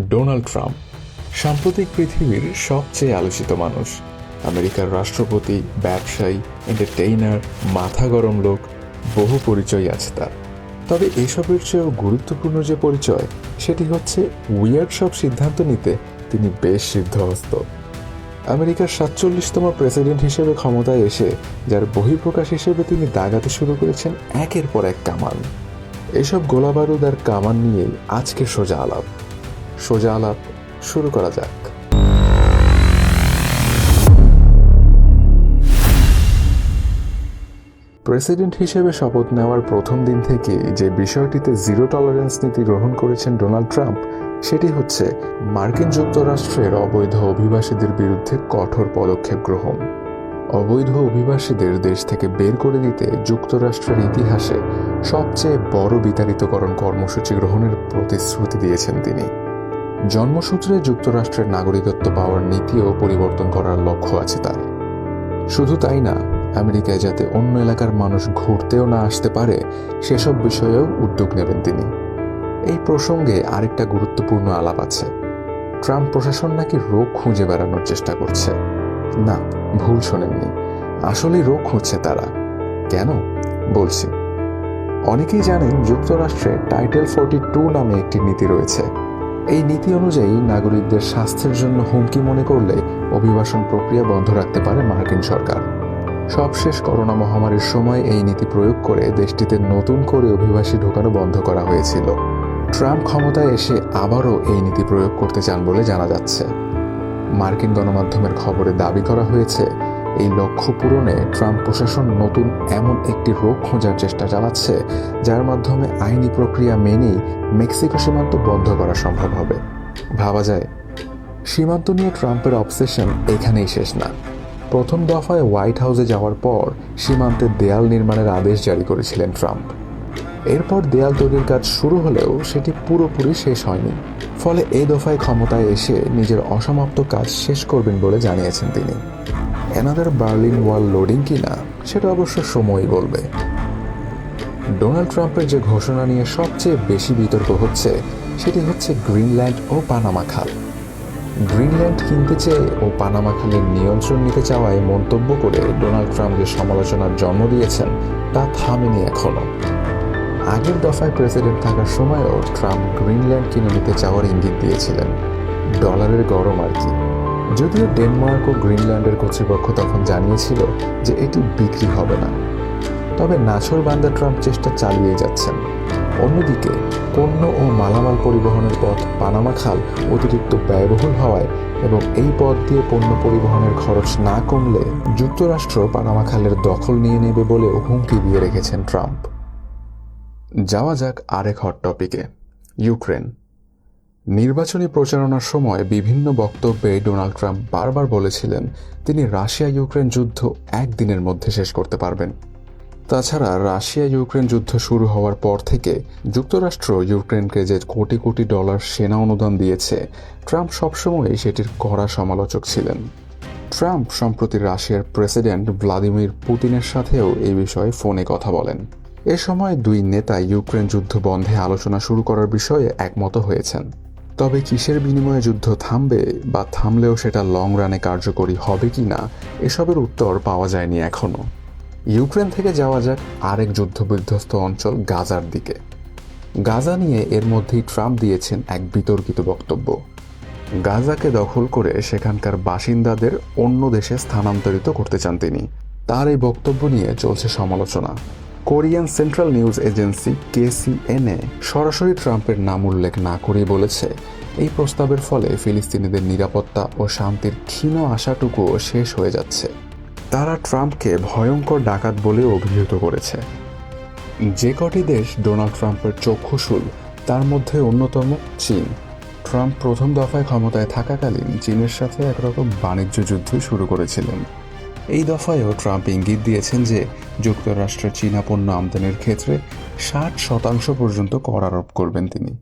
Donald Trump, সাম্প্রতিক পৃথিবীর সবচেয়ে আলোচিত মানুষ। আমেরিকার রাষ্ট্রপতি, ব্যবসায়ী এন্টারটেইনার মাথা গরম লোক, বহু পরিচয় আছে তার। তবে এসবের চেয়েও গুরুত্বপূর্ণ যে পরিচয়, সেটি হচ্ছে উইয়ার্ড সব সিদ্ধান্ত নিতে তিনি বেশ সিদ্ধহস্ত। আমেরিকার সাতচল্লিশতম প্রেসিডেন্ট হিসেবে ক্ষমতায় এসে, যার বহিঃপ্রকাশ হিসেবে তিনি দাগাতে শুরু করেছেন একের পর এক কামান। এসব গোলাবারুদ আর কামান নিয়েই আজকে সোজা আলাপ। সোজা আলাপ শুরু করা যাক। প্রেসিডেন্ট হিসেবে শপথ নেওয়ার প্রথম দিন থেকে যে বিষয়টিতে জিরো টলারেন্স নীতি গ্রহণ করেছেন ডোনাল্ড ট্রাম্প, সেটি হচ্ছে মার্কিন যুক্তরাষ্ট্রের অবৈধ অভিবাসীদের বিরুদ্ধে কঠোর পদক্ষেপ গ্রহণ। অবৈধ অভিবাসীদের দেশ থেকে বের করে দিতে যুক্তরাষ্ট্রের ইতিহাসে সবচেয়ে বড় বিতাড়িতকরণ কর্মসূচি গ্রহণের প্রতিশ্রুতি দিয়েছেন তিনি। জন্মসূত্রে যুক্তরাষ্ট্রের নাগরিকত্ব পাওয়ার নীতিও পরিবর্তন করার লক্ষ্য আছে তার। শুধু তাই না, আমেরিকায় যাতে অন্য এলাকার মানুষ ঘুরতেও না আসতে পারে, সেসব বিষয়েও উদ্যোগ নেবেন তিনি। এই প্রসঙ্গে আরেকটা গুরুত্বপূর্ণ আলাপ আছে। ট্রাম্প প্রশাসন নাকি রোগ খুঁজে বেড়ানোর চেষ্টা করছে। না, ভুল শোনেননি। আসলে রোগ খুঁজছে তারা। কেন? বলছি। অনেকেই জানেন যুক্তরাষ্ট্রে টাইটেল ফোরটি টু নামে একটি নীতি রয়েছে। এই নীতি অনুযায়ী নাগরিকদের স্বাস্থ্যের জন্য হুমকি মনে করলে অভিবাসন প্রক্রিয়া বন্ধ রাখতে পারে মার্কিন সরকার। সবশেষ করোনা মহামারীর সময় এই নীতি প্রয়োগ করে দেশটিতে নতুন করে অভিবাসী ঢোকানো বন্ধ করা হয়েছিল। ট্রাম্প ক্ষমতায় এসে আবারও এই নীতি প্রয়োগ করতে চান বলে জানা যাচ্ছে। মার্কিন গণমাধ্যমের খবরে দাবি করা হয়েছে, এই লক্ষ্য পূরণে ট্রাম্প প্রশাসন নতুন এমন একটি রোগ খোঁজার চেষ্টা চালাচ্ছে, যার মাধ্যমে আইনি প্রক্রিয়া মেনেই মেক্সিকো সীমান্ত বন্ধ করা সম্ভব হবে। ভাবা যায়, সীমান্ত নিয়ে ট্রাম্পের অবসেশন এখানেই শেষ না। প্রথম দফায় হোয়াইট হাউসে যাওয়ার পর সীমান্তে দেয়াল নির্মাণের আদেশ জারি করেছিলেন ট্রাম্প। এরপর দেয়াল তৈরির কাজ শুরু হলেও সেটি পুরোপুরি শেষ হয়নি। ফলে এই দফায় ক্ষমতায় এসে নিজের অসমাপ্ত কাজ শেষ করবেন বলে জানিয়েছেন তিনি। এনাদের বার্লিন ওয়াল লোডিং কিনা, সেটা অবশ্য সময়ই বলবে। ডোনাল্ড ট্রাম্পের যে ঘোষণা নিয়ে সবচেয়ে বেশি বিতর্ক হচ্ছে, সেটি হচ্ছে গ্রিনল্যান্ড ও পানামা খাল। গ্রিনল্যান্ড কিনতে চেয়ে ও পানামা খালের নিয়ন্ত্রণ নিতে চাওয়ায় মন্তব্য করে ডোনাল্ড ট্রাম্প যে সমালোচনার জন্ম দিয়েছেন, তা থামেনি এখনও। আগের দফায় প্রেসিডেন্ট থাকার সময়ও ট্রাম্প গ্রিনল্যান্ড কিনে নিতে চাওয়ার ইঙ্গিত দিয়েছিলেন। ডলারের গরম আর কি। যদিও ডেনমার্ক ও গ্রিনল্যান্ডের কর্তৃপক্ষ তখন জানিয়েছিল যে এটি বিক্রি হবে না। তবে নাছর বান্দা ট্রাম্প চেষ্টা চালিয়ে যাচ্ছেন। অন্যদিকে, পণ্য ও মালামাল পরিবহনের পথ পানামা খাল অতিরিক্ত ব্যয়বহুল হওয়ায় এবং এই পথ দিয়ে পণ্য পরিবহনের খরচ না কমলে যুক্তরাষ্ট্র পানামা খালের দখল নিয়ে নেবে বলেও হুমকি দিয়ে রেখেছেন ট্রাম্প। যাওয়া যাক আরেক হট টপিকে ইউক্রেন। নির্বাচনী প্রচারণার সময় বিভিন্ন বক্তব্যে ডোনাল্ড ট্রাম্প বারবার বলেছিলেন, তিনি রাশিয়া ইউক্রেন যুদ্ধ একদিনের মধ্যে শেষ করতে পারবেন। তাছাড়া রাশিয়া ইউক্রেন যুদ্ধ শুরু হওয়ার পর থেকে যুক্তরাষ্ট্র ইউক্রেনকে যে কোটি কোটি ডলার সেনা অনুদান দিয়েছে, ট্রাম্প সবসময়ই সেটির কড়া সমালোচক ছিলেন। ট্রাম্প সম্প্রতি রাশিয়ার প্রেসিডেন্ট ভ্লাদিমির পুতিনের সাথেও এই বিষয়ে ফোনে কথা বলেন। এ সময় দুই নেতা ইউক্রেন যুদ্ধ বন্ধে আলোচনা শুরু করার বিষয়ে একমত হয়েছেন। তবে কিসের বিনিময়ে যুদ্ধ থামবে বা থামলেও সেটা লং রানে কার্যকরী হবে কি না এসবের উত্তর পাওয়া যায়নি এখনও। ইউক্রেন থেকে যাওয়া যাক আরেক যুদ্ধবিধ্বস্ত অঞ্চল গাজার দিকে। গাজা নিয়ে এর মধ্যেই ট্রাম্প দিয়েছেন এক বিতর্কিত বক্তব্য। গাজাকে দখল করে সেখানকার বাসিন্দাদের অন্য দেশে স্থানান্তরিত করতে চান তিনি। তার এই বক্তব্য নিয়ে চলছে সমালোচনা। Korean Central News Agency KCNA সরাসরি ট্রাম্পের নাম উল্লেখ না করেই বলেছে, এই প্রস্তাবের ফলে ফিলিস্তিনিদের নিরাপত্তা ও শান্তির ক্ষীণ আশাটুকুও শেষ হয়ে যাচ্ছে। তারা ট্রাম্পকে ভয়ঙ্কর ডাকাত বলে অভিহিত করেছে। যে কটি দেশ ডোনাল্ড ট্রাম্পের চক্ষুশুল, তার মধ্যে অন্যতম চীন। ট্রাম্প প্রথম দফায় ক্ষমতায় থাকাকালীন চীনের সাথে একরকম বাণিজ্য যুদ্ধই শুরু করেছিলেন। এই দফায়ও ট্রাম্প ইঙ্গিত দিয়েছেন যে, যুক্তরাষ্ট্রের চীনা পণ্য আমদানির ক্ষেত্রে ষাট শতাংশ পর্যন্ত কর আরোপ করবেন তিনি।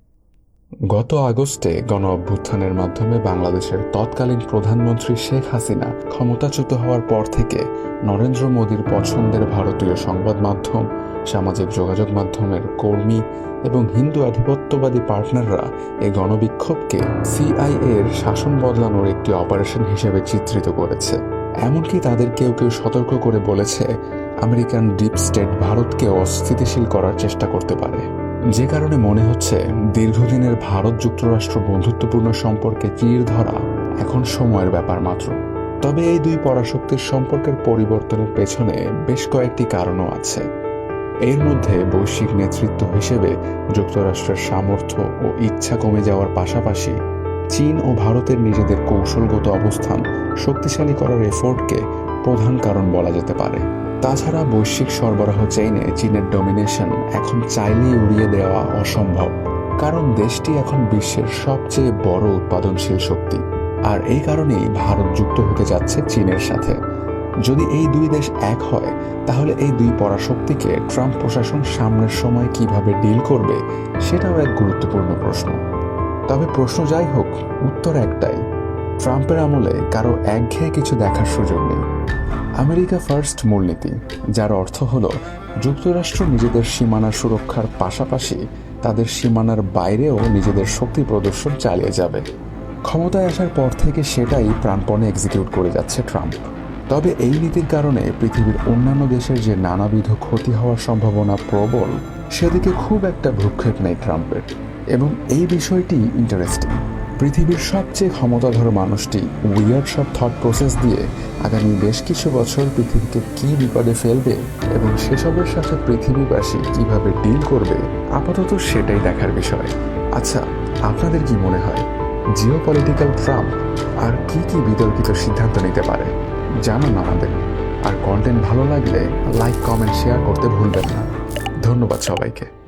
গত আগস্টে গণ অভ্যুত্থানের মাধ্যমে বাংলাদেশের তৎকালীন প্রধানমন্ত্রী শেখ হাসিনা ক্ষমতাচ্যুত হওয়ার পর থেকে নরেন্দ্র মোদীর পছন্দের ভারতীয় সংবাদ মাধ্যম, সামাজিক যোগাযোগ মাধ্যমের কর্মী এবং হিন্দু আধিপত্যবাদী পার্টনাররা এই গণবিক্ষোভকে সিআইএ এর শাসন বদলানোর একটি অপারেশন হিসেবে চিত্রিত করেছে। এমনকি তাদের কেউ কেউ সতর্ক করে বলেছে, আমেরিকান ডিপ স্টেট ভারতকে অস্থিতিশীল করার চেষ্টা করতে পারে। যে কারণে মনে হচ্ছে দীর্ঘদিনের ভারত যুক্তরাষ্ট্র বন্ধুত্বপূর্ণ সম্পর্কে চির ধরা এখন সময়ের ব্যাপার মাত্র। তবে এই দুই পরাশক্তির সম্পর্কের পরিবর্তনের পেছনে বেশ কয়েকটি কারণও আছে। এর মধ্যে বৈশ্বিক নেতৃত্ব হিসেবে যুক্তরাষ্ট্রের সামর্থ্য ও ইচ্ছা কমে যাওয়ার পাশাপাশি চীন ও ভারতের নিজেদের কৌশলগত অবস্থান শক্তিশালী করার এফোর্টকে প্রধান কারণ বলা যেতে পারে। তাছাড়া বৈশ্বিক সরবরাহ চেইনে চীনের ডমিনেশন এখন চাইলেই উড়িয়ে দেওয়া অসম্ভব। কারণ দেশটি এখন বিশ্বের সবচেয়ে বড় উৎপাদনশীল শক্তি। আর এই কারণেই ভারত যুক্ত হতে যাচ্ছে চীনের সাথে। যদি এই দুই দেশ এক হয়, তাহলে এই দুই পরাশক্তিকে ট্রাম্প প্রশাসন সামনের সময় কীভাবে ডিল করবে, সেটাও এক গুরুত্বপূর্ণ প্রশ্ন। তবে প্রশ্ন যাই হোক, উত্তর একটাই। ট্রাম্পের আমলে কারও একঘেয়ে কিছু দেখার সুযোগ নেই। আমেরিকা ফার্স্ট মূলনীতি, যার অর্থ হল যুক্তরাষ্ট্র নিজেদের সীমানা সুরক্ষার পাশাপাশি তাদের সীমানার বাইরেও নিজেদের শক্তি প্রদর্শন চালিয়ে যাবে। ক্ষমতায় আসার পর থেকে সেটাই প্রাণপণে এক্সিকিউট করে যাচ্ছে ট্রাম্প। তবে এই নীতির কারণে পৃথিবীর অন্যান্য দেশের যে নানাবিধ ক্ষতি হওয়ার সম্ভাবনা প্রবল, সেদিকে খুব একটা ভ্রুক্ষেপ নেই ট্রাম্পের। এবং এই বিষয়টি ইন্টারেস্টিং পৃথিবীর সবচেয়ে ক্ষমতাধর মানুষটি উইয়ার্ড সব থট প্রসেস দিয়ে আগামী বেশ কিছু বছর পৃথিবীকে কি বিপদে ফেলবে এবং সেসবের সাথে পৃথিবীবাসী কীভাবে ডিল করবে, আপাতত সেটাই দেখার বিষয়। আচ্ছা আপনাদের কি মনে হয় জিও পলিটিক্যাল ট্রাম্প আর কি কি বিতর্কিত সিদ্ধান্ত নিতে পারে? জানান আমাদের। আর কন্টেন্ট ভালো লাগলে লাইক কমেন্ট শেয়ার করতে ভুলবেন না। ধন্যবাদ সবাইকে।